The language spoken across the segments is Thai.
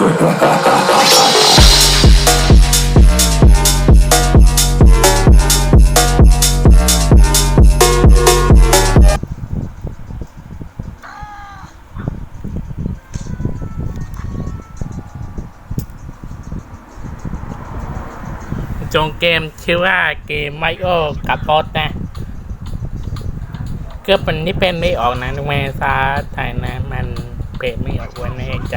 จงเกมชื่อว่าเกมไมโอกับรถนะก็เป็นที่เป็นไม่ออกนะเมษาไทยนะ มันเปรตไม่ออกวันนี้จ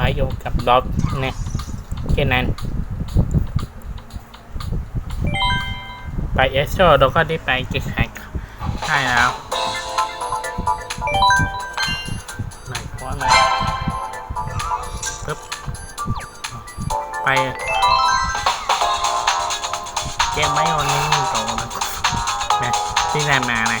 ากไมโอกับรถนะแค่นั้น ไปเอสโซเราก็ได้ไปเก็บไข่ใช่แล้วไหนเพราะอะไรปึ๊บไปเกมไม่โอนนี่มีโตนะนะที่ได้มานะ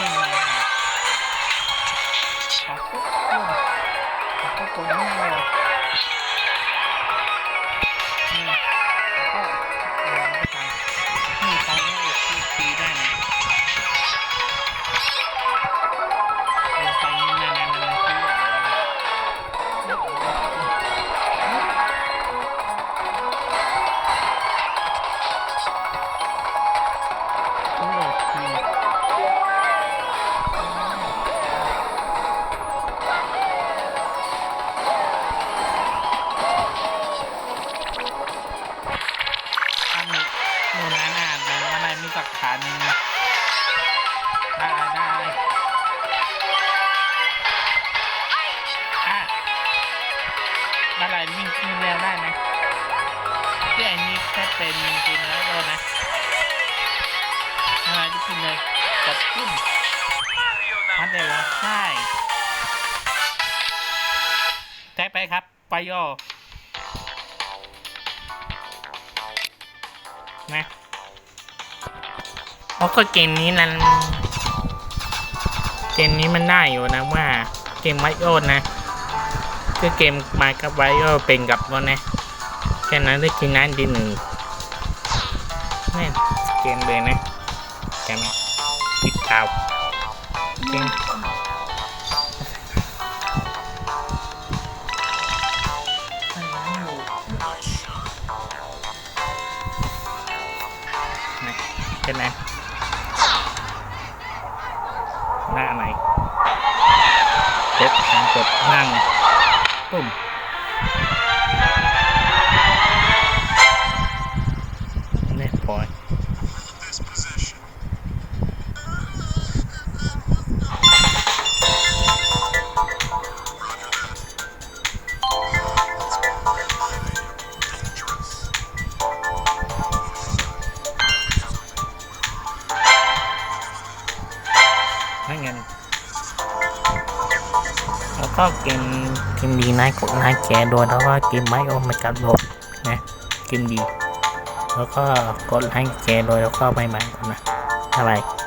100? うん。だと思う。 คันึ่งนะได้อะอะไรวิ่งขึ้นแล้วได้ไหมที่อันนี้แค่เป็นจริงแล้วโดนนะอะไรที่กินเลยจับขึ้นมันเดี๋ยวใช่แท็กไปครับ ไปย่อนะ เพราะก็เกมนี้นั้นเกมนี้มันได้อยู่นะว่าเกมไวโอนะคือเกมมากับไวโอเป็นกับวะนะแค่นั้นได้กินน้ำดีหนึ่งนี่เกมเลยนะใช่ไหมติดดาวจริงนะใช่ไหม หน้าไหนกดทางกดนั่งปุ่ม ให้เงิน แล้วก็เกมเกมดีนายกดนายแกโดยแล้วก็เกมไม้โอมันกับโดนนะเกมดี แล้วก็กดให้แกโดยแล้วก็ไปใหม่ก่อนนะบ๊าย